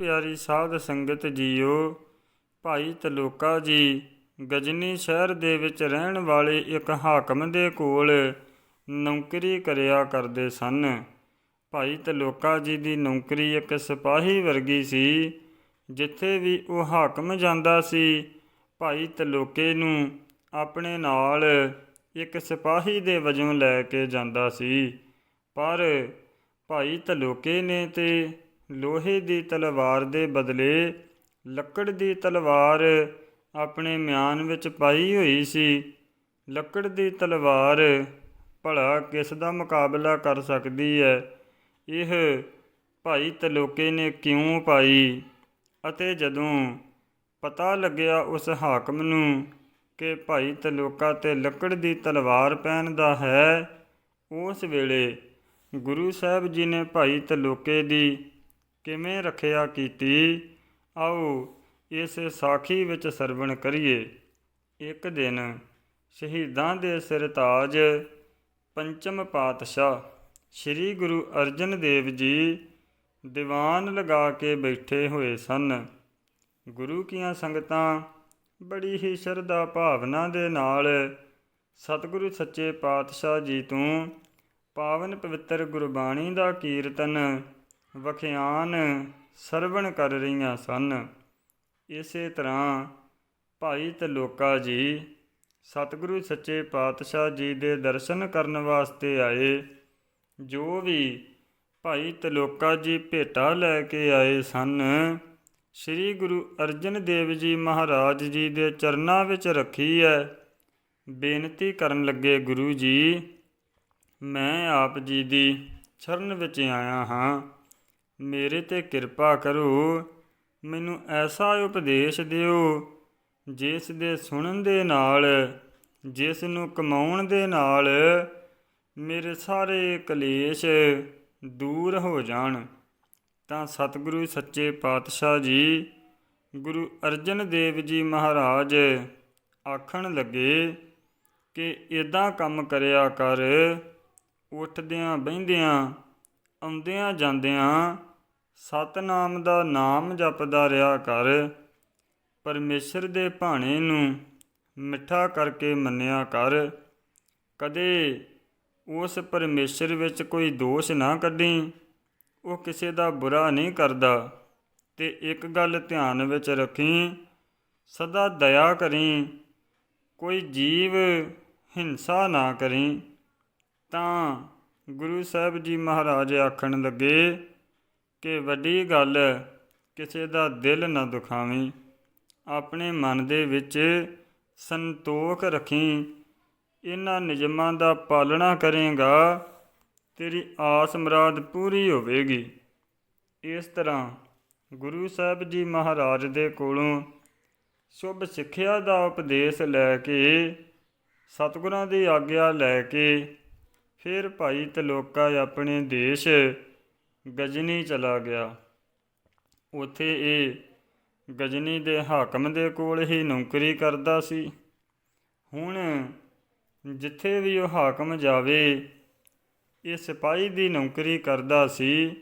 ਪਿਆਰੀ ਸਾਧ ਸੰਗਤ ਜੀਓ, ਭਾਈ ਤਲੋਕਾ ਜੀ, ਗਜਨੀ ਸ਼ਹਿਰ ਦੇ ਵਿੱਚ ਰਹਿਣ ਵਾਲੇ ਇੱਕ ਹਾਕਮ ਦੇ ਕੋਲ ਨੌਕਰੀ ਕਰਿਆ ਕਰਦੇ ਸਨ। ਭਾਈ ਤਲੋਕਾ ਜੀ ਦੀ ਨੌਕਰੀ ਇੱਕ ਸਿਪਾਹੀ ਵਰਗੀ ਸੀ, ਜਿੱਥੇ ਵੀ ਉਹ ਹਾਕਮ ਜਾਂਦਾ ਸੀ, ਭਾਈ ਤਲੋਕੇ ਨੂੰ ਆਪਣੇ ਨਾਲ ਇੱਕ ਸਿਪਾਹੀ ਦੇ ਵਜੋਂ ਲੈ ਕੇ ਜਾਂਦਾ ਸੀ। ਪਰ ਭਾਈ ਤਲੋਕੇ ਨੇ ਤੇ ਲੋਹੇ ਦੀ ਤਲਵਾਰ ਦੇ ਬਦਲੇ ਲੱਕੜ ਦੀ ਤਲਵਾਰ ਆਪਣੇ ਮਿਆਨ ਵਿੱਚ ਪਾਈ ਹੋਈ ਸੀ। ਲੱਕੜ ਦੀ ਤਲਵਾਰ ਭਲਾ ਕਿਸ ਦਾ ਮੁਕਾਬਲਾ ਕਰ ਸਕਦੀ ਹੈ ਇਹ ਭਾਈ ਤਲੋਕੇ ਨੇ ਕਿਉਂ ਪਾਈ? ਅਤੇ ਜਦੋਂ ਪਤਾ ਲੱਗਿਆ ਉਸ ਹਾਕਮ ਨੂੰ ਕਿ ਭਾਈ ਤਲੋਕਾ ਤੇ ਲੱਕੜ ਦੀ ਤਲਵਾਰ ਪਹਿਨਦਾ ਹੈ, ਉਸ ਵੇਲੇ ਗੁਰੂ ਸਾਹਿਬ ਜੀ ਨੇ ਭਾਈ ਤਲੋਕੇ ਦੀ ਕਿਵੇਂ ਰੱਖਿਆ ਕੀਤੀ? ਆਓ ਇਸ ਸਾਖੀ ਵਿੱਚ ਸਰਵਣ ਕਰੀਏ। ਇੱਕ ਦਿਨ ਸ਼ਹੀਦਾਂ ਦੇ ਸਿਰਤਾਜ ਪੰਚਮ ਪਾਤਸ਼ਾਹ ਸ੍ਰੀ ਗੁਰੂ ਅਰਜਨ ਦੇਵ ਜੀ ਦੀਵਾਨ ਲਗਾ ਕੇ ਬੈਠੇ ਹੋਏ ਸਨ। ਗੁਰੂ ਕੀਆਂ ਸੰਗਤਾਂ ਬੜੀ ਹੀ ਸ਼ਰਧਾ ਭਾਵਨਾ ਦੇ ਨਾਲ ਸਤਿਗੁਰੂ ਸੱਚੇ ਪਾਤਸ਼ਾਹ ਜੀ ਤੋਂ ਪਾਵਨ ਪਵਿੱਤਰ ਗੁਰਬਾਣੀ ਦਾ ਕੀਰਤਨ ਵਖਿਆਨ ਸਰਵਣ ਕਰ ਰਹੀਆਂ ਸਨ। ਇਸੇ ਤਰ੍ਹਾਂ ਭਾਈ ਤਲੋਕਾ ਜੀ ਸਤਿਗੁਰੂ ਸੱਚੇ ਪਾਤਸ਼ਾਹ ਜੀ ਦੇ ਦਰਸ਼ਨ ਕਰਨ ਵਾਸਤੇ ਆਏ। ਜੋ ਵੀ ਭਾਈ ਤਲੋਕਾ ਜੀ ਭੇਟਾ ਲੈ ਕੇ ਆਏ ਸਨ, ਸ੍ਰੀ ਗੁਰੂ ਅਰਜਨ ਦੇਵ ਜੀ ਮਹਾਰਾਜ ਜੀ ਦੇ ਚਰਨਾਂ ਵਿੱਚ ਰੱਖੀ ਹੈ ਬੇਨਤੀ ਕਰਨ ਲੱਗੇ, ਗੁਰੂ ਜੀ, ਮੈਂ ਆਪ ਜੀ ਦੀ ਚਰਨ ਵਿੱਚ ਆਇਆ ਹਾਂ। ਮੇਰੇ ਤੇ ਕਿਰਪਾ ਕਰੋ, ਮੈਨੂੰ ਐਸਾ ਉਪਦੇਸ਼ ਦਿਓ ਜਿਸ ਦੇ ਸੁਣਨ ਦੇ ਨਾਲ, ਜਿਸ ਨੂੰ ਕਮਾਉਣ ਦੇ ਨਾਲ ਮੇਰੇ ਸਾਰੇ ਕਲੇਸ਼ ਦੂਰ ਹੋ ਜਾਣ। ਤਾਂ ਸਤਿਗੁਰੂ ਸੱਚੇ ਪਾਤਸ਼ਾਹ ਜੀ, ਗੁਰੂ ਅਰਜਨ ਦੇਵ ਜੀ ਮਹਾਰਾਜ ਆਖਣ ਲੱਗੇ ਕਿ ਇਦਾਂ ਕੰਮ ਕਰਿਆ ਕਰ, ਉੱਠਦਿਆਂ ਬਹਿੰਦਿਆਂ, ਆਉਂਦਿਆਂ ਜਾਂਦਿਆਂ ਸਤਨਾਮ ਦਾ ਨਾਮ ਜਪਦਾ ਰਿਹਾ ਕਰ। ਪਰਮੇਸ਼ਰ ਦੇ ਭਾਣੇ ਨੂੰ ਮਿੱਠਾ ਕਰਕੇ ਮੰਨਿਆ ਕਰ। ਕਦੇ ਉਸ ਪਰਮੇਸ਼ਰ ਵਿੱਚ ਕੋਈ ਦੋਸ਼ ਨਾ ਕੱਢੀ। ਉਹ ਕਿਸੇ ਦਾ ਬੁਰਾ ਨਹੀਂ ਕਰਦਾ। ਤੇ ਇੱਕ ਗੱਲ ਧਿਆਨ ਵਿੱਚ ਰੱਖੀ। ਸਦਾ ਦਇਆ ਕਰੀ। ਕੋਈ ਜੀਵ ਹਿੰਸਾ ਨਾ ਕਰੀ। ਤਾਂ ਗੁਰੂ ਸਾਹਿਬ ਜੀ ਮਹਾਰਾਜ ਆਖਣ ਲੱਗੇ ਕਿ ਵੱਡੀ ਗੱਲ ਕਿਸੇ ਦਾ ਦਿਲ ਨਾ ਦੁਖਾਵੀਂ, ਆਪਣੇ ਮਨ ਦੇ ਵਿੱਚ ਸੰਤੋਖ ਰੱਖੀ। ਇਹਨਾਂ ਨਿਯਮਾਂ ਦਾ ਪਾਲਣਾ ਕਰੇਗਾ, ਤੇਰੀ ਆਸ ਮਰਾਦ ਪੂਰੀ ਹੋਵੇਗੀ। ਇਸ ਤਰ੍ਹਾਂ ਗੁਰੂ ਸਾਹਿਬ ਜੀ ਮਹਾਰਾਜ ਦੇ ਕੋਲੋਂ ਸ਼ੁਭ ਸਿੱਖਿਆ ਦਾ ਉਪਦੇਸ਼ ਲੈ ਕੇ, ਸਤਿਗੁਰਾਂ ਦੀ ਆਗਿਆ ਲੈ ਕੇ, ਫਿਰ ਭਾਈ ਤਲੋਕਾ ਆਪਣੇ ਦੇਸ਼ ਗਜਨੀ ਚਲਾ ਗਿਆ। ਉੱਥੇ ਇਹ ਗਜਨੀ ਦੇ ਹਾਕਮ ਦੇ ਕੋਲ ਹੀ ਨੌਕਰੀ ਕਰਦਾ ਸੀ। ਹੁਣ ਜਿੱਥੇ ਵੀ ਉਹ ਹਾਕਮ ਜਾਵੇ, ਇਹ ਸਿਪਾਹੀ ਦੀ ਨੌਕਰੀ ਕਰਦਾ ਸੀ,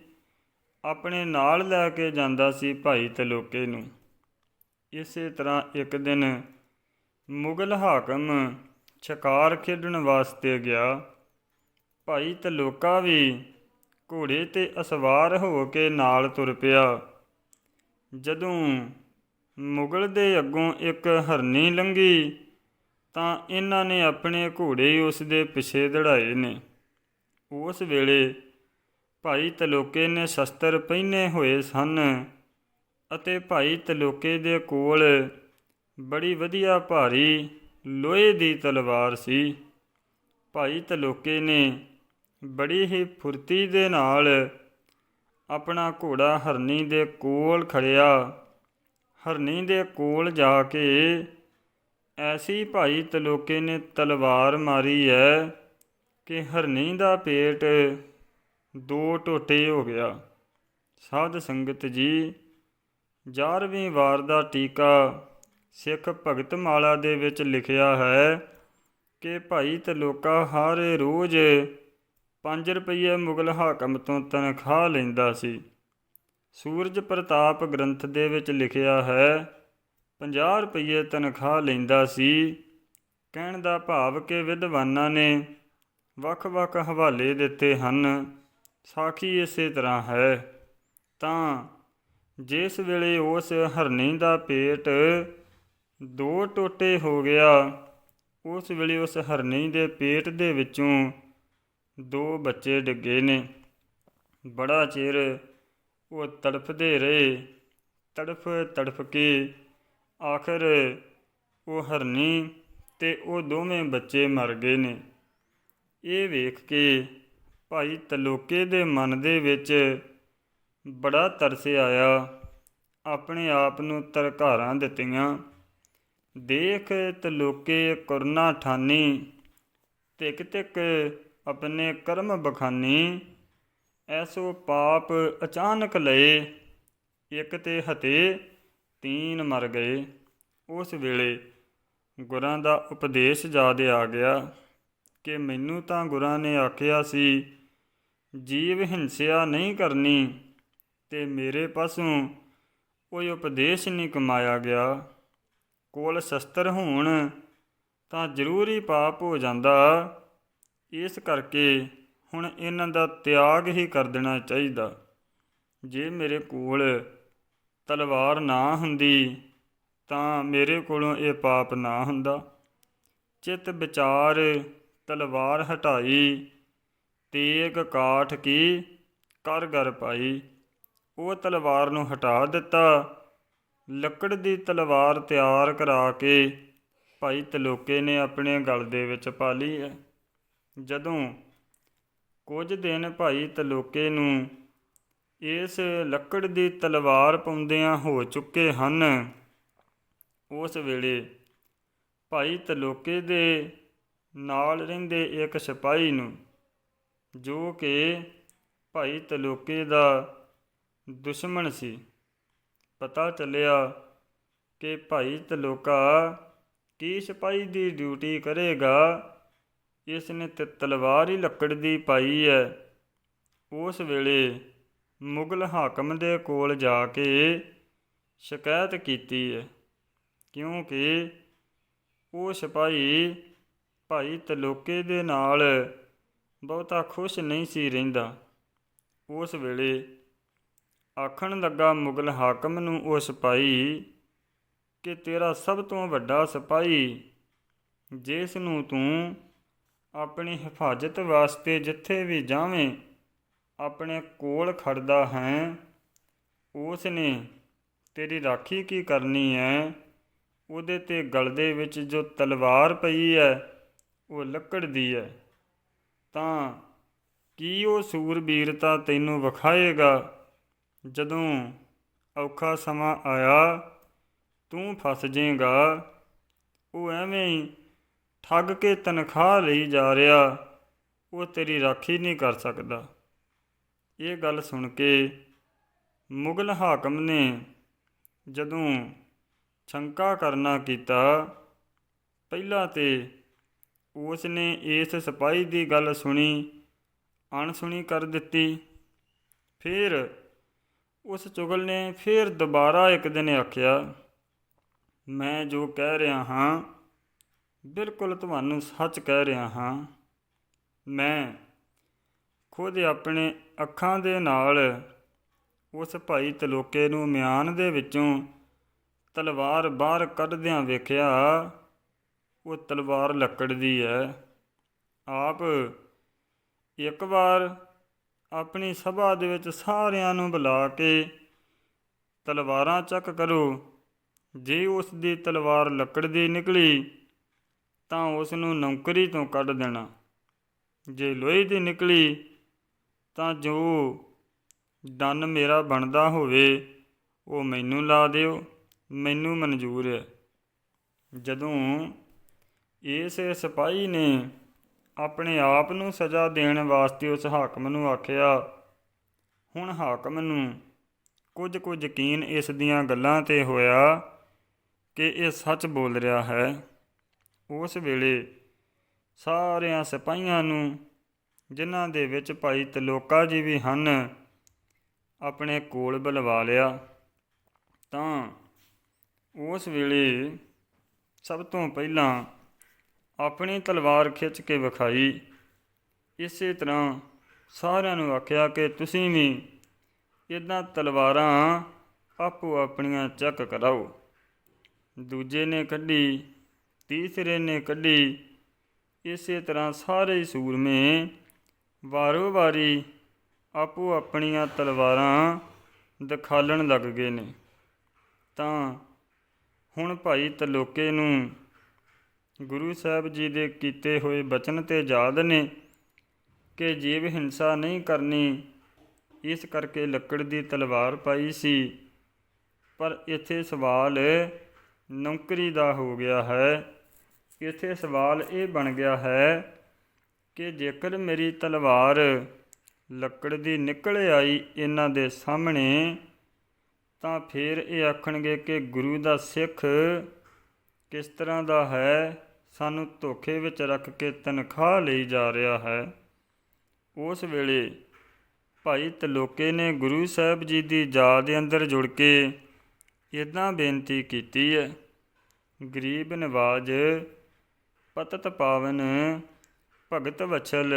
ਆਪਣੇ ਨਾਲ ਲੈ ਕੇ ਜਾਂਦਾ ਸੀ ਭਾਈ ਤਲੋਕੇ ਨੂੰ। ਇਸੇ ਤਰ੍ਹਾਂ ਇੱਕ ਦਿਨ ਮੁਗਲ ਹਾਕਮ ਛਕਾਰ ਖੇਡਣ ਵਾਸਤੇ ਗਿਆ। ਭਾਈ ਤਲੋਕਾ ਵੀ ਘੋੜੇ ਤੇ ਅਸਵਾਰ ਹੋ ਕੇ ਨਾਲ ਤੁਰ ਪਿਆ। ਜਦੋਂ ਮੁਗਲ ਦੇ ਅੱਗੋਂ ਇੱਕ ਹਰਨੀ ਲੰਗੀ ਤਾਂ ਇਹਨਾਂ ਨੇ ਆਪਣੇ ਘੋੜੇ ਉਸ ਦੇ ਪਿੱਛੇ ਦੜਾਏ ਨੇ। ਉਸ ਵੇਲੇ ਭਾਈ ਤਲੋਕੇ ਨੇ ਸ਼ਸਤਰ ਪਹਿਨੇ ਹੋਏ ਸਨ ਅਤੇ ਭਾਈ ਤਲੋਕੇ ਦੇ ਕੋਲ ਬੜੀ ਵਧੀਆ ਭਾਰੀ ਲੋਹੇ ਦੀ ਤਲਵਾਰ ਸੀ। ਭਾਈ ਤਲੋਕੇ ਨੇ ਬੜੀ ਹੀ ਫੁਰਤੀ ਦੇ ਨਾਲ ਆਪਣਾ ਘੋੜਾ ਹਰਨੀ ਦੇ ਕੋਲ ਖੜਿਆ। ਹਰਨੀ ਦੇ ਕੋਲ ਜਾ ਕੇ ਐਸੀ ਭਾਈ ਤਲੋਕੇ ਨੇ ਤਲਵਾਰ ਮਾਰੀ ਹੈ ਕਿ ਹਰਨੀ ਦਾ ਪੇਟ ਦੋ ਟੋਟੇ ਹੋ ਗਿਆ। ਸਾਧ ਸੰਗਤ ਜੀ 11ਵੀਂ ਵਾਰ ਦਾ ਟੀਕਾ ਸਿੱਖ ਭਗਤ ਮਾਲਾ ਦੇ ਵਿੱਚ ਲਿਖਿਆ ਹੈ ਕਿ ਭਾਈ ਤਲੋਕਾ ਹਰ ਰੋਜ਼ 5 ਰੁਪਏ ਮੁਗਲ ਹਾਕਮ ਤੋਂ ਤਨਖਾਹ ਲੈਂਦਾ ਸੀ। ਸੂਰਜ ਪ੍ਰਤਾਪ ਗ੍ਰੰਥ ਦੇ ਵਿੱਚ ਲਿਖਿਆ ਹੈ 50 ਰੁਪਏ ਤਨਖਾਹ ਲੈਂਦਾ ਸੀ। ਕਹਿਣ ਦਾ ਭਾਵ ਕਿ ਵਿਦਵਾਨਾਂ ਨੇ ਵੱਖ-ਵੱਖ ਹਵਾਲੇ ਦਿੱਤੇ ਹਨ। ਸਾਖੀ ਇਸੇ ਤਰ੍ਹਾਂ ਹੈ। ਤਾਂ ਜਿਸ ਵੇਲੇ ਉਸ ਹਰਨੀ ਦਾ ਪੇਟ ਦੋ ਟੋਟੇ ਹੋ ਗਿਆ, ਉਸ ਵੇਲੇ ਉਸ ਹਰਨੀ ਦੇ ਪੇਟ ਦੇ ਵਿੱਚੋਂ ਦੋ ਬੱਚੇ ਡਿੱਗੇ ਨੇ। ਬੜਾ ਚਿਰ ਉਹ ਤੜਫਦੇ ਰਹੇ। ਤੜਫ ਤੜਫ ਕੇ ਆਖਰ ਉਹ ਹਰਨੀ ਤੇ ਉਹ ਦੋਵੇਂ ਬੱਚੇ ਮਰ ਗਏ ਨੇ। ਇਹ ਵੇਖ ਕੇ ਭਾਈ ਤਲੋਕੇ ਦੇ ਮਨ ਦੇ ਵਿੱਚ ਬੜਾ ਤਰਸ ਆਇਆ। ਆਪਣੇ ਆਪ ਨੂੰ ਤਰਕਾਰਾਂ ਦਿੱਤੀਆਂ। ਦੇਖ ਤਲੋਕੇ ਕਰਨਾ ਠਾਨੀ, ਤਿਕ ਤਿਕ ਆਪਣੇ ਕਰਮ ਬਖਾਨੀ, ਐਸੋ ਪਾਪ ਅਚਾਨਕ ਲਏ, ਇੱਕ ਤੇ ਹਤੇ ਤੀਨ ਮਰ ਗਏ। ਉਸ ਵੇਲੇ ਗੁਰਾਂ ਦਾ ਉਪਦੇਸ਼ ਯਾਦ ਆ ਗਿਆ ਕਿ ਮੈਨੂੰ ਤਾਂ ਗੁਰਾਂ ਨੇ ਆਖਿਆ ਸੀ, ਜੀਵ ਹਿੰਸਿਆ ਨਹੀਂ ਕਰਨੀ ਤੇ ਮੇਰੇ ਪਾਸੋਂ ਕੋਈ ਉਪਦੇਸ਼ ਨਹੀਂ ਕਮਾਇਆ ਗਿਆ। ਕੋਲ ਸ਼ਸਤਰ ਹੋਣ ਤਾਂ ਜ਼ਰੂਰੀ ਪਾਪ ਹੋ ਜਾਂਦਾ ਇਸ ਕਰਕੇ ਹੁਣ ਇਹਨਾਂ ਦਾ ਤਿਆਗ ਹੀ ਕਰ ਦੇਣਾ ਚਾਹੀਦਾ। ਜੇ ਮੇਰੇ ਕੋਲ ਤਲਵਾਰ ਨਾ ਹੁੰਦੀ, ਤਾਂ ਮੇਰੇ ਕੋਲੋਂ ਇਹ ਪਾਪ ਨਾ ਹੁੰਦਾ। ਚਿਤ ਵਿਚਾਰ ਤਲਵਾਰ ਹਟਾਈ, ਤੇਗ ਕਾਠ ਕੀ ਕਰ ਗਰ ਪਾਈ। ਉਹ ਤਲਵਾਰ ਨੂੰ ਹਟਾ ਦਿੱਤਾ। ਲੱਕੜ ਦੀ ਤਲਵਾਰ ਤਿਆਰ ਕਰਾ ਕੇ ਭਾਈ ਤਲੋਕੇ ਨੇ ਆਪਣੇ ਗਲ ਦੇ ਵਿੱਚ ਪਾ ਲਈ ਹੈ। ਜਦੋਂ ਕੁਝ ਦਿਨ ਭਾਈ ਤਲੋਕੇ ਨੂੰ ਇਸ ਲੱਕੜ ਦੀ ਤਲਵਾਰ ਪਾਉਂਦਿਆਂ ਹੋ ਚੁੱਕੇ ਹਨ, ਉਸ ਵੇਲੇ ਭਾਈ ਤਲੋਕੇ ਦੇ ਨਾਲ ਰਹਿੰਦੇ ਇੱਕ ਸਿਪਾਹੀ ਨੂੰ ਜੋ ਕਿ ਭਾਈ ਤਲੋਕੇ ਦਾ ਦੁਸ਼ਮਣ ਸੀ, ਪਤਾ ਚੱਲਿਆ ਕਿ ਭਾਈ ਤਲੋਕਾ ਕੀ ਸਿਪਾਹੀ ਦੀ ਡਿਊਟੀ ਕਰੇਗਾ। ਇਸ ਨੇ ਤੇ, ਤਲਵਾਰ ਹੀ ਲੱਕੜ ਦੀ ਪਾਈ ਹੈ ਉਸ ਵੇਲੇ ਮੁਗਲ ਹਾਕਮ ਦੇ ਕੋਲ ਜਾ ਕੇ ਸ਼ਿਕਾਇਤ ਕੀਤੀ ਹੈ ਕਿਉਂਕਿ ਉਹ ਸਿਪਾਹੀ ਭਾਈ ਤਲੋਕੇ ਦੇ ਨਾਲ ਬਹੁਤਾ ਖੁਸ਼ ਨਹੀਂ ਸੀ ਰਹਿੰਦਾ। ਉਸ ਵੇਲੇ ਆਖਣ ਲੱਗਾ ਮੁਗਲ ਹਾਕਮ ਨੂੰ ਉਹ ਸਿਪਾਹੀ ਕਿ ਤੇਰਾ ਸਭ ਤੋਂ ਵੱਡਾ ਸਿਪਾਹੀ, ਜਿਸ ਨੂੰ ਤੂੰ ਆਪਣੀ ਹਿਫਾਜ਼ਤ ਵਾਸਤੇ ਜਿੱਥੇ ਵੀ ਜਾਵੇਂ, ਆਪਣੇ ਕੋਲ ਖੜਦਾ ਹੈ। ਉਸ ਨੇ ਤੇਰੀ ਰਾਖੀ ਕੀ ਕਰਨੀ ਹੈ ਉਹਦੇ ਤੇ ਗਲਦੇ ਵਿੱਚ ਜੋ ਤਲਵਾਰ ਪਈ ਹੈ ਉਹ ਲੱਕੜ ਦੀ ਹੈ ਤਾਂ ਕੀ ਉਹ ਸੂਰਬੀਰਤਾ ਤੈਨੂੰ ਵਿਖਾਏਗਾ? ਜਦੋਂ ਔਖਾ ਸਮਾਂ ਆਇਆ, ਤੂੰ ਫਸ ਜਾਏਗਾ ਉਹ ਐਵੇਂ ਹੀ ਠੱਗ ਕੇ ਤਨਖਾਹ ਲਈ ਜਾ ਰਿਹਾ, ਉਹ ਤੇਰੀ ਰਾਖੀ ਨਹੀਂ ਕਰ ਸਕਦਾ। ਇਹ ਗੱਲ ਸੁਣ ਕੇ ਮੁਗਲ ਹਾਕਮ ਨੇ ਜਦੋਂ ਸ਼ੰਕਾ ਕਰਨਾ ਕੀਤਾ, ਪਹਿਲਾਂ ਤੇ ਉਸ ਨੇ ਇਸ ਸਿਪਾਹੀ ਦੀ ਗੱਲ ਸੁਣੀ, ਅਣਸੁਣੀ ਕਰ ਦਿੱਤੀ। ਫਿਰ ਉਸ ਚੁਗਲ ਨੇ ਫਿਰ ਦੁਬਾਰਾ ਇੱਕ ਦਿਨ ਆਖਿਆ, ਮੈਂ ਜੋ ਕਹਿ ਰਿਹਾ ਹਾਂ ਬਿਲਕੁਲ ਤੁਹਾਨੂੰ ਸੱਚ ਕਹਿ ਰਿਹਾ ਹਾਂ। ਮੈਂ ਖੁਦ ਆਪਣੇ ਅੱਖਾਂ ਦੇ ਨਾਲ ਉਸ ਭਾਈ ਤਲੋਕੇ ਨੂੰ ਮਿਆਨ ਦੇ ਵਿੱਚੋਂ ਤਲਵਾਰ ਬਾਹਰ ਕੱਢਦਿਆਂ ਵੇਖਿਆ, ਉਹ ਤਲਵਾਰ ਲੱਕੜ ਦੀ ਹੈ ਆਪ ਇੱਕ ਵਾਰ ਆਪਣੀ ਸਭਾ ਦੇ ਵਿੱਚ ਸਾਰਿਆਂ ਨੂੰ ਬੁਲਾ ਕੇ ਤਲਵਾਰਾਂ ਚੱਕ ਕਰੋ। ਜੇ ਉਸ ਦੀ ਤਲਵਾਰ ਲੱਕੜ ਦੀ ਨਿਕਲੀ ਤਾਂ ਉਸ ਨੂੰ ਨੌਕਰੀ ਤੋਂ ਕੱਢ ਦੇਣਾ। ਜੇ ਲੋਹੇ ਦੀ ਨਿਕਲੀ ਤਾਂ ਜੋ ਦੰਨ ਮੇਰਾ ਬਣਦਾ ਹੋਵੇ, ਉਹ ਮੈਨੂੰ ਲਾ ਦਿਓ, ਮੈਨੂੰ ਮਨਜ਼ੂਰ ਹੈ। ਜਦੋਂ ਇਸ ਸਿਪਾਹੀ ਨੇ ਆਪਣੇ ਆਪ ਨੂੰ ਸਜ਼ਾ ਦੇਣ ਵਾਸਤੇ ਉਸ ਹਾਕਮ ਨੂੰ ਆਖਿਆ, ਹੁਣ ਹਾਕਮ ਨੂੰ ਕੁਝ ਕੁ ਯਕੀਨ ਇਸ ਦੀਆਂ ਗੱਲਾਂ ਤੇ ਹੋਇਆ ਕਿ ਇਹ ਸੱਚ ਬੋਲ ਰਿਹਾ ਹੈ। ਉਸ ਵੇਲੇ ਸਾਰਿਆਂ ਸਿਪਾਹੀਆਂ ਨੂੰ, ਜਿਨ੍ਹਾਂ ਦੇ ਵਿੱਚ ਭਾਈ ਤਲੋਕਾ ਜੀ ਵੀ ਹਨ, ਆਪਣੇ ਕੋਲ ਬੁਲਵਾ ਲਿਆ। ਤਾਂ ਉਸ ਵੇਲੇ ਸਭ ਤੋਂ ਪਹਿਲਾਂ ਆਪਣੀ ਤਲਵਾਰ ਖਿੱਚ ਕੇ ਵਿਖਾਈ। ਇਸੇ ਤਰ੍ਹਾਂ ਸਾਰਿਆਂ ਨੂੰ ਆਖਿਆ ਕਿ ਤੁਸੀਂ ਵੀ ਇਦਾਂ ਤਲਵਾਰਾਂ ਆਪੋ ਆਪਣੀਆਂ ਚੱਕ ਕਰਾਓ। ਦੂਜੇ ਨੇ ਕੱਢੀ ਤੀਸਰੇ ਨੇ ਕੱਢੀ। ਇਸੇ ਤਰ੍ਹਾਂ ਸਾਰੇ ਸੂਰਮੇ ਵਾਰੋ ਵਾਰੀ ਆਪੋ ਆਪਣੀਆਂ ਤਲਵਾਰਾਂ ਦਿਖਾਲਣ ਲੱਗ ਗਏ ਨੇ। ਤਾਂ ਹੁਣ ਭਾਈ ਤਲੋਕੇ ਨੂੰ ਗੁਰੂ ਸਾਹਿਬ ਜੀ ਦੇ ਕੀਤੇ ਹੋਏ ਬਚਨ ਤੇ ਯਾਦ ਨੇ ਕਿ ਜੀਵ ਹਿੰਸਾ ਨਹੀਂ ਕਰਨੀ, ਇਸ ਕਰਕੇ ਲੱਕੜ ਦੀ ਤਲਵਾਰ ਪਾਈ ਸੀ। ਪਰ ਇੱਥੇ ਸਵਾਲ ਨੌਕਰੀ ਦਾ ਹੋ ਗਿਆ ਹੈ। ਇੱਥੇ ਸਵਾਲ ਇਹ ਬਣ ਗਿਆ ਹੈ ਕਿ ਜੇਕਰ ਮੇਰੀ ਤਲਵਾਰ ਲੱਕੜ ਦੀ ਨਿਕਲ ਆਈ ਇਹਨਾਂ ਦੇ ਸਾਹਮਣੇ, ਤਾਂ ਫਿਰ ਇਹ ਆਖਣਗੇ ਕਿ ਗੁਰੂ ਦਾ ਸਿੱਖ ਕਿਸ ਤਰ੍ਹਾਂ ਦਾ ਹੈ? ਸਾਨੂੰ ਧੋਖੇ ਵਿੱਚ ਰੱਖ ਕੇ ਤਨਖਾਹ ਲਈ ਜਾ ਰਿਹਾ ਹੈ। ਉਸ ਵੇਲੇ ਭਾਈ ਤਲੋਕੇ ਨੇ ਗੁਰੂ ਸਾਹਿਬ ਜੀ ਦੀ ਯਾਦ ਦੇ ਅੰਦਰ ਜੁੜ ਕੇ ਇਦਾਂ ਬੇਨਤੀ ਕੀਤੀ ਹੈ, ਗਰੀਬ ਨਵਾਜ ਪਤਤ ਪਾਵਨ, ਭਗਤ ਵਛਲ,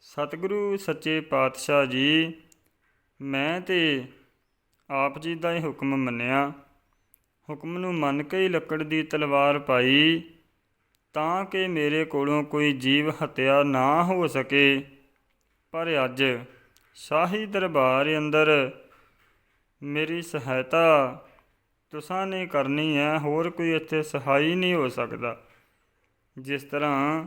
ਸਤਿਗੁਰੂ ਸੱਚੇ ਪਾਤਸ਼ਾਹ ਜੀ, ਮੈਂ ਤੇ ਆਪ ਜੀ ਦਾ ਹੀ ਹੁਕਮ ਮੰਨਿਆ। ਹੁਕਮ ਨੂੰ ਮੰਨ ਕੇ ਹੀ ਲੱਕੜ ਦੀ ਤਲਵਾਰ ਪਾਈ, ਤਾਂ ਕਿ ਮੇਰੇ ਕੋਲੋਂ ਕੋਈ ਜੀਵ ਹੱਤਿਆ ਨਾ ਹੋ ਸਕੇ। ਪਰ ਅੱਜ ਸ਼ਾਹੀ ਦਰਬਾਰ ਅੰਦਰ ਮੇਰੀ ਸਹਾਇਤਾ ਤੁਸਾਂ ਨੇ ਕਰਨੀ ਹੈ, ਹੋਰ ਕੋਈ ਇੱਥੇ ਸਹਾਈ ਨਹੀਂ ਹੋ ਸਕਦਾ। ਜਿਸ ਤਰ੍ਹਾਂ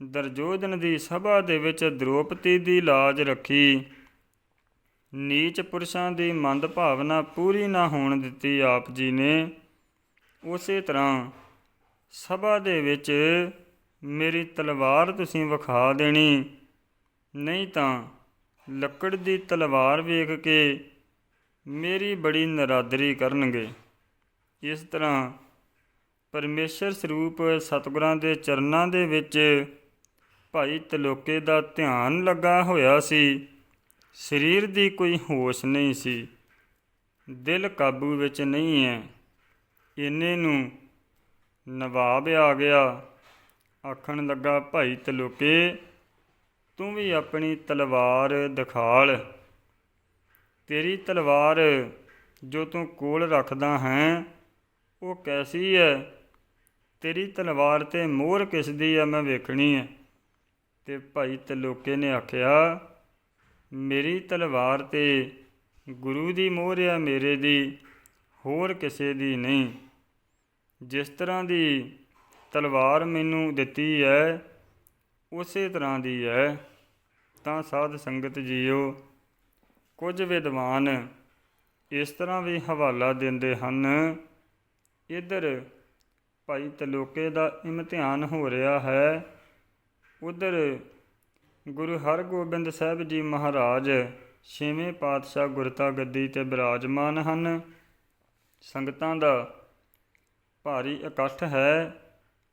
ਦਰਜੋਧਨ ਦੀ ਸਭਾ ਦੇ ਵਿੱਚ ਦ੍ਰੋਪਦੀ ਦੀ ਲਾਜ ਰੱਖੀ। ਨੀਚ ਪੁਰਸ਼ਾਂ ਦੀ ਮੰਦ ਭਾਵਨਾ ਪੂਰੀ ਨਾ ਹੋਣ ਦਿੱਤੀ ਆਪ ਜੀ ਨੇ। ਉਸੇ ਤਰ੍ਹਾਂ ਸਭਾ ਦੇ ਵਿੱਚ ਮੇਰੀ ਤਲਵਾਰ ਤੁਸੀਂ ਵਿਖਾ ਦੇਣੀ, ਨਹੀਂ ਤਾਂ ਲੱਕੜ ਦੀ ਤਲਵਾਰ ਵੇਖ ਕੇ ਮੇਰੀ ਬੜੀ ਨਰਾਦਰੀ ਕਰਨਗੇ। ਇਸ ਤਰ੍ਹਾਂ ਪਰਮੇਸ਼ਰ ਸਰੂਪ ਸਤਿਗੁਰਾਂ ਦੇ ਚਰਨਾਂ ਦੇ ਵਿੱਚ ਭਾਈ ਤਲੋਕੇ ਦਾ ਧਿਆਨ ਲੱਗਾ ਹੋਇਆ ਸੀ। ਸਰੀਰ ਦੀ ਕੋਈ ਹੋਸ਼ ਨਹੀਂ ਸੀ। ਦਿਲ ਕਾਬੂ ਵਿੱਚ ਨਹੀਂ ਹੈ ਇਹਨੇ ਨੂੰ ਨਵਾਬ ਆ ਗਿਆ। ਆਖਣ ਲੱਗਾ, ਭਾਈ ਤਲੋਕੇ ਤੂੰ ਵੀ ਆਪਣੀ ਤਲਵਾਰ ਦਿਖਾਲ। ਤੇਰੀ ਤਲਵਾਰ ਜੋ ਤੂੰ ਕੋਲ ਰੱਖਦਾ ਹੈ, ਉਹ ਕੈਸੀ ਹੈ ਤੇਰੀ ਤਲਵਾਰ ਤੇ ਮੋਹਰ ਕਿਸ ਦੀ ਹੈ ਮੈਂ ਵੇਖਣੀ ਹੈ ਤੇ ਭਾਈ ਤਲੋਕੇ ਨੇ ਆਖਿਆ, ਮੇਰੀ ਤਲਵਾਰ ਤੇ ਗੁਰੂ ਦੀ ਮੋਹਰ ਹੈ ਮੇਰੇ ਦੀ, ਹੋਰ ਕਿਸੇ ਦੀ ਨਹੀਂ। ਜਿਸ ਤਰ੍ਹਾਂ ਦੀ ਤਲਵਾਰ ਮੈਨੂੰ ਦਿੱਤੀ ਹੈ ਉਸੇ ਤਰ੍ਹਾਂ ਦੀ ਹੈ ਤਾਂ ਸਾਧ ਸੰਗਤ ਜੀਓ, ਕੁਝ ਵਿਦਵਾਨ ਇਸ ਤਰ੍ਹਾਂ ਵੀ ਹਵਾਲਾ ਦਿੰਦੇ ਹਨ, ਇੱਧਰ ਭਾਈ ਤਲੋਕੇ ਦਾ ਇਮਤਿਹਾਨ ਹੋ ਰਿਹਾ ਹੈ। ਉਧਰ ਗੁਰੂ ਹਰਗੋਬਿੰਦ ਸਾਹਿਬ ਜੀ ਮਹਾਰਾਜ ਛੇਵੇਂ ਪਾਤਸ਼ਾਹ ਗੁਰਤਾ ਗੱਦੀ ਤੇ ਬਿਰਾਜਮਾਨ ਹਨ। ਸੰਗਤਾਂ ਦਾ ਭਾਰੀ ਇਕੱਠ ਹੈ।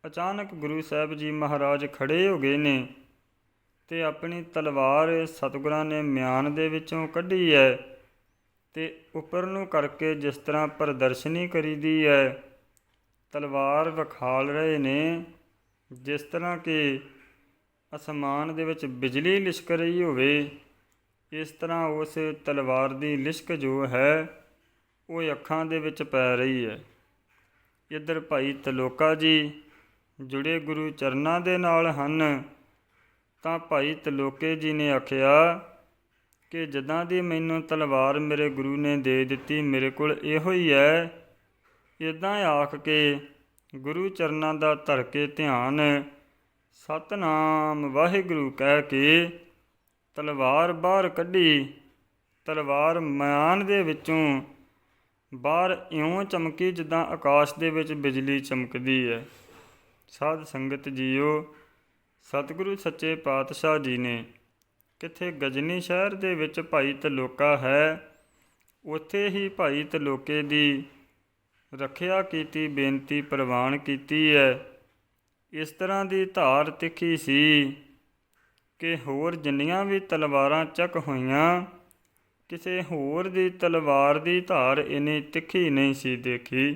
ਅਚਾਨਕ ਗੁਰੂ ਸਾਹਿਬ ਜੀ ਮਹਾਰਾਜ ਖੜੇ ਹੋ ਗਏ ਨੇ ਤੇ ਆਪਣੀ ਤਲਵਾਰ ਸਤਿਗੁਰਾਂ ਨੇ ਮਿਆਨ ਦੇ ਵਿੱਚੋਂ ਕੱਢੀ ਹੈ ਤੇ ਉੱਪਰ ਨੂੰ ਕਰਕੇ ਜਿਸ ਤਰ੍ਹਾਂ ਪ੍ਰਦਰਸ਼ਨੀ ਕਰੀਦੀ ਹੈ ਤਲਵਾਰ ਵਿਖਾਲ ਰਹੇ ਨੇ, ਜਿਸ ਤਰ੍ਹਾਂ ਕਿ ਅਸਮਾਨ ਦੇ ਵਿੱਚ ਬਿਜਲੀ ਲਿਸ਼ਕ ਰਹੀ ਹੋਵੇ, ਇਸ ਤਰ੍ਹਾਂ ਉਸ ਤਲਵਾਰ ਦੀ ਲਿਸ਼ਕ ਜੋ ਹੈ, ਉਹ ਅੱਖਾਂ ਦੇ ਵਿੱਚ ਪੈ ਰਹੀ ਹੈ। ਇੱਧਰ ਭਾਈ ਤਲੋਕਾ ਜੀ ਜੁੜੇ ਗੁਰੂ ਚਰਨਾਂ ਦੇ ਨਾਲ ਹਨ। ਤਾਂ ਭਾਈ ਤਲੋਕੇ ਜੀ ਨੇ ਆਖਿਆ ਕਿ ਜਦਾਂ ਦੀ ਮੈਨੂੰ ਤਲਵਾਰ ਮੇਰੇ ਗੁਰੂ ਨੇ ਦੇ ਦਿੱਤੀ, ਮੇਰੇ ਕੋਲ ਇਹੋ ਹੀ ਹੈ ਇਦਾਂ ਆਖ ਕੇ ਗੁਰੂ ਚਰਨਾਂ ਦਾ ਧਰ ਕੇ ਧਿਆਨ ਸਤਨਾਮ ਵਾਹਿਗੁਰੂ ਕਹਿ ਕੇ ਤਲਵਾਰ ਬਾਹਰ ਕੱਢੀ। ਤਲਵਾਰ ਮਿਆਨ ਦੇ ਵਿੱਚੋਂ ਬਾਹਰ ਇਉਂ ਚਮਕੀ ਜਿੱਦਾਂ ਆਕਾਸ਼ ਦੇ ਵਿੱਚ ਬਿਜਲੀ ਚਮਕਦੀ ਹੈ। ਸਾਧ ਸੰਗਤ ਜੀਓ, ਸਤਿਗੁਰੂ ਸੱਚੇ ਪਾਤਸ਼ਾਹ ਜੀ ਨੇ ਕਿੱਥੇ ਗਜਨੀ ਸ਼ਹਿਰ ਦੇ ਵਿੱਚ ਭਾਈ ਤਲੋਕਾ ਹੈ, ਉੱਥੇ ਹੀ ਭਾਈ ਤਲੋਕੇ ਦੀ ਰੱਖਿਆ ਕੀਤੀ, ਬੇਨਤੀ ਪ੍ਰਵਾਨ ਕੀਤੀ ਹੈ ਇਸ ਤਰ੍ਹਾਂ ਦੀ ਧਾਰ ਤਿੱਖੀ ਸੀ ਕਿ ਹੋਰ ਜਿੰਨੀਆਂ ਵੀ ਤਲਵਾਰਾਂ ਚੱਕ ਹੋਈਆਂ, ਕਿਸੇ ਹੋਰ ਦੀ ਤਲਵਾਰ ਦੀ ਧਾਰ ਇਨੀ ਤਿੱਖੀ ਨਹੀਂ ਸੀ ਦੇਖੀ।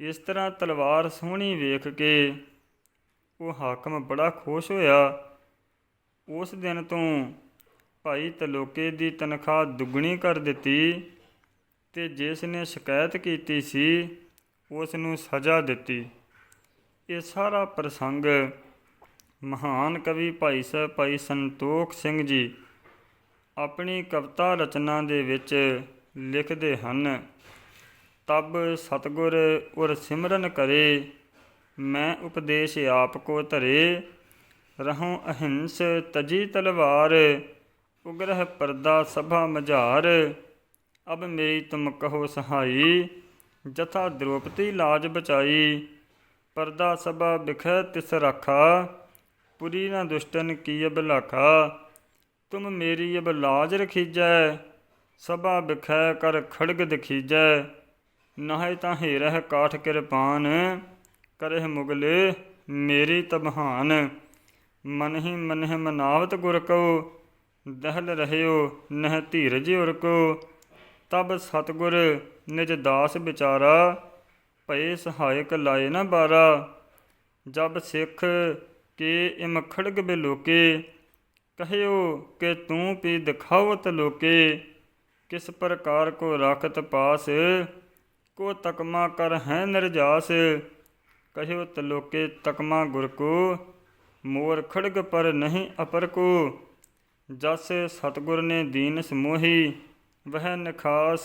ਇਸ ਤਰ੍ਹਾਂ ਤਲਵਾਰ ਸੋਹਣੀ ਵੇਖ ਕੇ ਉਹ ਹਾਕਮ ਬੜਾ ਖੁਸ਼ ਹੋਇਆ। ਉਸ ਦਿਨ ਤੋਂ ਭਾਈ ਤਲੋਕੇ ਦੀ ਤਨਖਾਹ ਦੁੱਗਣੀ ਕਰ ਦਿੱਤੀ। ਤੇ ਜਿਸ ਨੇ ਸ਼ਿਕਾਇਤ ਕੀਤੀ ਸੀ, ਉਸ ਨੂੰ ਸਜ਼ਾ ਦਿੱਤੀ। ਇਹ ਸਾਰਾ ਪ੍ਰਸੰਗ ਮਹਾਨ ਕਵੀ ਭਾਈ ਸਾਹਿਬ ਭਾਈ ਸੰਤੋਖ ਸਿੰਘ ਜੀ ਆਪਣੀ ਕਵਿਤਾ ਰਚਨਾ ਦੇ ਵਿੱਚ ਲਿਖਦੇ ਹਨ, ਤਬ ਸਤਗੁਰ ਉਰ ਸਿਮਰਨ ਕਰੇ, ਮੈਂ ਉਪਦੇਸ਼ ਆਪ ਕੋ ਧਰੇ। ਰਹੂੰ ਅਹਿੰਸ ਤਜੀ ਤਲਵਾਰ, ਉਗਰਹ ਪਰਦਾ ਸਭਾ ਮਝਾਰ। ਅਬ ਮੇਰੀ ਤੁਮ ਕਹੋ ਸਹਾਈ, ਜਥਾ ਦ੍ਰੋਪਦੀ ਲਾਜ ਬਚਾਈ। ਪਰਦਾ ਸਭਾ ਬਿਖੈ ਤਿਸ ਰਾਖਾ, ਪੁਰੀ ਨਾ ਦੁਸ਼ਟਨ ਕੀ ਅਬਲਾਖਾ ਤੁਮ ਮੇਰੀ ਅਬ ਲਾਜ ਰਖੀਜੈ, ਸਭਾ ਬਿਖੈ ਕਰ ਖੜਗ ਦਖੀਜੈ। ਨਾਹੇ ਤਾਂ ਹੀਰਹਿ ਕਾਠ ਕਿਰਪਾਨ, ਕਰਹਿ ਮੁਗਲੇ ਮੇਰੀ ਤਬਹਾਨ ਮਨ ਹੀ ਮਨ ਮਨਾਵਤ ਗੁਰ ਕੋ ਦਹਲ ਰਹਿਓ, ਨਹਿ ਧੀਰਜ ਉਰ ਕੋ ਤਬ ਸਤਗੁਰ ਨਿਜ ਦਾਸ ਵਿਚਾਰਾ, ਭਏ ਸਹਾਇਕ ਲਾਏ ਨਾ ਬਾਰਾ। ਜਬ ਸਿੱਖ ਕੇ ਇਮ ਖੜਗ ਬਿਲੋਕੇ ਕਹਿਓ ਕਿ ਤੂੰ ਪੀ ਦਿਖਾਵਤ ਲੋਕੇ। ਕਿਸ ਪ੍ਰਕਾਰ ਕੋ ਰਾਖਤ ਪਾਸ, ਕੋ ਤਕਮਾ ਕਰ ਹੈ ਨਿਰਜਾਸ। ਕਹਿਓ ਤਲੋਕੇ ਤਕਮਾ ਗੁਰ ਕੋ, ਮੋਰ ਖੜਗ ਪਰ ਨਹੀਂ ਅਪਰ ਕੋ। ਜਸ ਸਤਗੁਰ ਨੇ ਦੀਨ ਸਮੋਹੀ ਵਹਿ ਨਖਾਸ,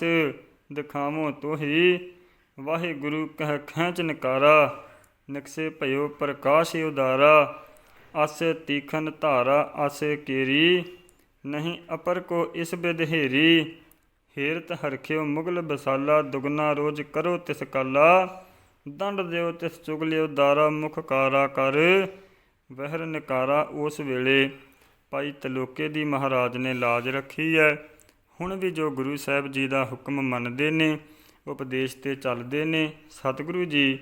ਦਿਖਾਵੋ ਤੋਹੀ। ਵਾਹਿਗੁਰੂ ਕਹਿ ਖੈਂਚ ਨਕਾਰਾ, ਨਕਸੇ ਭਇਓ ਪ੍ਰਕਾਸ਼ ਉਦਾਰਾ ਅਸ ਤੀਖਨ ਧਾਰਾ ਅਸ ਕੇਰੀ। ਨਹੀਂ ਅਪਰ ਕੋ ਇਸ ਬਿਦਹੇਰੀ ਹੇਰਤ ਹਰਖਿਓ ਮੁਗਲ ਬਸਾਲਾ ਦੁਗਨਾ ਰੋਜ ਕਰੋ ਤਿਸ ਕਾਲਾ। ਦੰਡ ਦਿਓ ਤਿਸ ਚੁਗਲਿਓ ਦਾਰਾ ਮੁਖ ਕਾਰਾ ਕਰ। ਵਹਿਰ ਨਕਾਰਾ ਉਸ ਵੇਲੇ। ਭਾਈ ਤਲੋਕੇ ਦੀ ਮਹਾਰਾਜ ਨੇ ਲਾਜ ਰੱਖੀ ਹੈ ਹੁਣ ਵੀ ਜੋ ਗੁਰੂ ਸਾਹਿਬ ਜੀ ਦਾ ਹੁਕਮ ਮੰਨਦੇ ਨੇ, ਉਪਦੇਸ਼ ਤੇ ਚੱਲਦੇ ਨੇ, ਸਤਿਗੁਰੂ ਜੀ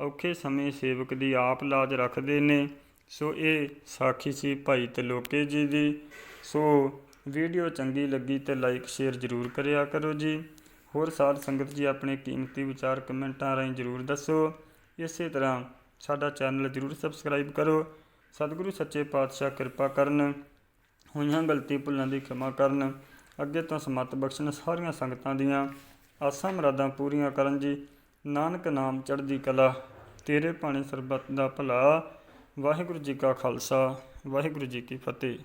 ਔਖੇ ਸਮੇਂ ਸੇਵਕ ਦੀ ਆਪ ਲਾਜ ਰੱਖਦੇ ਨੇ, ਸੋ ਇਹ ਸਾਖੀ ਸੀ ਭਾਈ ਤਲੋਕੇ ਜੀ ਦੀ। ਸੋ ਵੀਡੀਓ ਚੰਗੀ ਲੱਗੀ ਤੇ ਲਾਈਕ ਸ਼ੇਅਰ ਜ਼ਰੂਰ ਕਰਿਆ ਕਰੋ ਜੀ। ਹੋਰ ਸਾਧ ਸੰਗਤ ਜੀ ਆਪਣੇ ਕੀਮਤੀ ਵਿਚਾਰ ਕਮੈਂਟਾਂ ਰਾਹੀਂ ਜ਼ਰੂਰ ਦੱਸੋ। ਇਸੇ ਤਰ੍ਹਾਂ ਸਾਡਾ ਚੈਨਲ ਜ਼ਰੂਰ ਸਬਸਕ੍ਰਾਈਬ ਕਰੋ। ਸਤਿਗੁਰੂ ਸੱਚੇ ਪਾਤਸ਼ਾਹ ਕਿਰਪਾ ਕਰਨ, ਹੋਈਆਂ ਗਲਤੀ ਭੁੱਲਾਂ ਦੀ ਖਿਮਾ ਕਰਨ ਅੱਗੇ ਤੋਂ ਸਮਤ ਬਖਸ਼ਣ ਸਾਰੀਆਂ ਸੰਗਤਾਂ ਦੀਆਂ। ਆਸਾਂ ਮੁਰਾਦਾਂ ਪੂਰੀਆਂ ਕਰਨ ਜੀ, ਨਾਨਕ ਨਾਮ ਚੜ੍ਹਦੀ ਕਲਾ, ਤੇਰੇ ਭਾਣੇ ਸਰਬੱਤ ਦਾ ਭਲਾ। ਵਾਹਿਗੁਰੂ ਜੀ ਕਾ ਖਾਲਸਾ, ਵਾਹਿਗੁਰੂ ਜੀ ਕੀ ਫਤਿਹ।